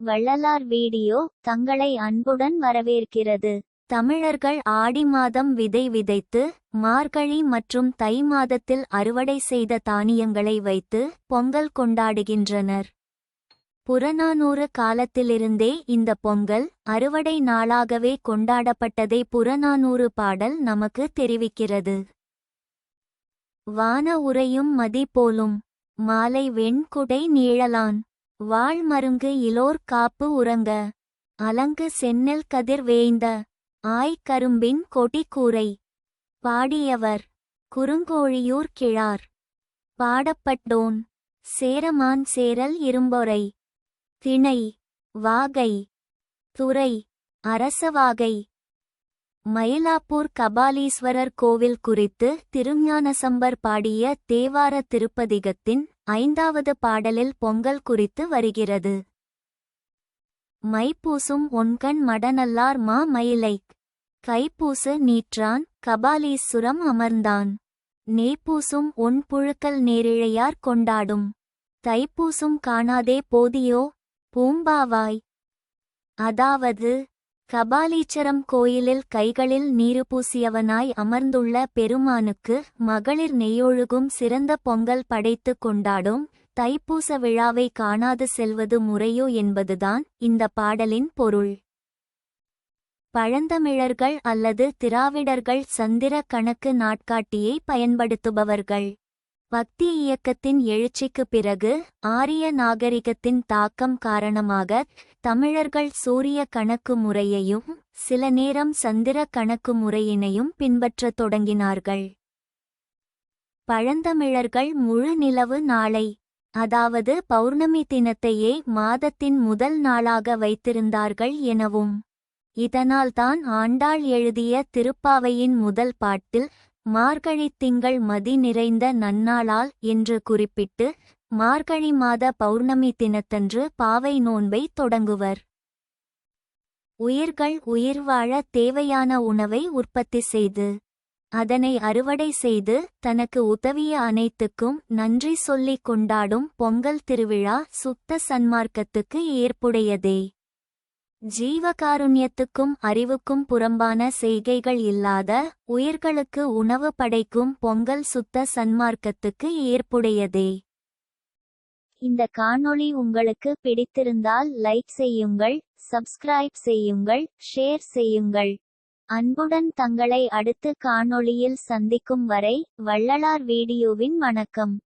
Vallalar video தங்களை அன்புடன் வரவேற்கிறது. தமிழர்கள் ஆடி மாதம் விதை விதைத்து மார்கழி மற்றும் தை மாதத்தில் அறுவடை செய்த தானியங்களை வைத்து பொங்கல் கொண்டாடுகின்றனர். புறநானூறு காலத்திலிருந்தே இந்த பொங்கல் அறுவடை நாளாகவே கொண்டாடப்பட்டதை புறநானூறு பாடல் நமக்கு தெரிவிக்கிறது. வான உறையும் மதி போலும் மாலை வெண்குடை நீழலான் வாழ்மருங்கு இலோர் காப்பு உறங்க. அலங்கு சென்னல் கதிர் வேய்ந்த. ஆய்கரும்பின் கொடி கூரை. பாடியவர் குறுங்கோழியூர் கிழார். பாடப்பட்டோன் சேரமான் சேரல் இரும்பொறை. திணை வாகை. துறை அரசவாகை மயிலாப்பூர் கபாலீஸ்வரர் கோவில் குறித்து திருஞானசம்பர் பாடிய தேவார திருப்பதிகத்தின் ஐந்தாவது பாடலில் பொங்கல் குறித்து வருகிறது. மைப்பூசும் ஒன்கண் மடனல்லார் மா மயிலைக். கைப்பூசு நீற்றான் கபாலீஸ்வரம் அமர்ந்தான். நேப்பூசும் ஒன் புழுக்கல் நேரிழையார் கொண்டாடும். தைப்பூசும் காணாதே போதியோ பூம்பாவாய். அதாவது கபாலீச்சரம் கோயிலில் கைகளில் நீரு பூசியவனாய் அமர்ந்துள்ள பெருமானுக்கு மகளிர் நெய்யொழுகும் சிறந்த பொங்கல் படைத்து கொண்டாடும் தைப்பூச விழாவை காணாது செல்வது முறையோ என்பதுதான் இந்த பாடலின் பொருள். பழந்தமிழர்கள் அல்லது திராவிடர்கள் சந்திர கணக்கு நாட்காட்டியை பயன்படுத்துபவர்கள். பக்தி இயக்கத்தின் எழுச்சிக்கு பிறகு ஆரிய நாகரிகத்தின் தாக்கம் காரணமாக தமிழர்கள் சூரிய கணக்கு முறையையும் சில நேரம் சந்திர கணக்கு முறையினையும் பின்பற்றத் தொடங்கினார்கள். பழந்தமிழர்கள் முழு நிலவு நாளை அதாவது பௌர்ணமி தினத்தையே மாதத்தின் முதல் நாளாக வைத்திருந்தார்கள் எனவும் இதனால்தான் ஆண்டாள் எழுதிய திருப்பாவையின் முதல் பாட்டில் மார்கழித் திங்கள் மதி நிறைந்த நன்னாளால் என்று குறிப்பிட்டு மார்கழி மாத பௌர்ணமி தினத்தன்று பாவை நோன்பை தொடங்குவர். உயிர்கள் உயிர் வாழ தேவையான உணவை உற்பத்தி செய்து அதனை அறுவடை செய்து தனக்கு உதவிய அனைத்துக்கும் நன்றி சொல்லிக் கொண்டாடும் பொங்கல் திருவிழா சுத்த சன்மார்க்கத்துக்கு ஏற்புடையதே. ஜீவகாருண்யத்துக்கும் அறிவுக்கும் புறம்பான செய்கைகள் இல்லாத உயிர்களுக்கு உணவு படைக்கும் பொங்கல் சுத்த சன்மார்க்கத்துக்கு ஏற்புடையதே. இந்த காணொளி உங்களுக்கு பிடித்திருந்தால் லைக் செய்யுங்கள் சப்ஸ்கிரைப் செய்யுங்கள் ஷேர் செய்யுங்கள். அன்புடன் தங்களை அடுத்து காணொளியில் சந்திக்கும் வரை வள்ளலார் வீடியோவின் வணக்கம்.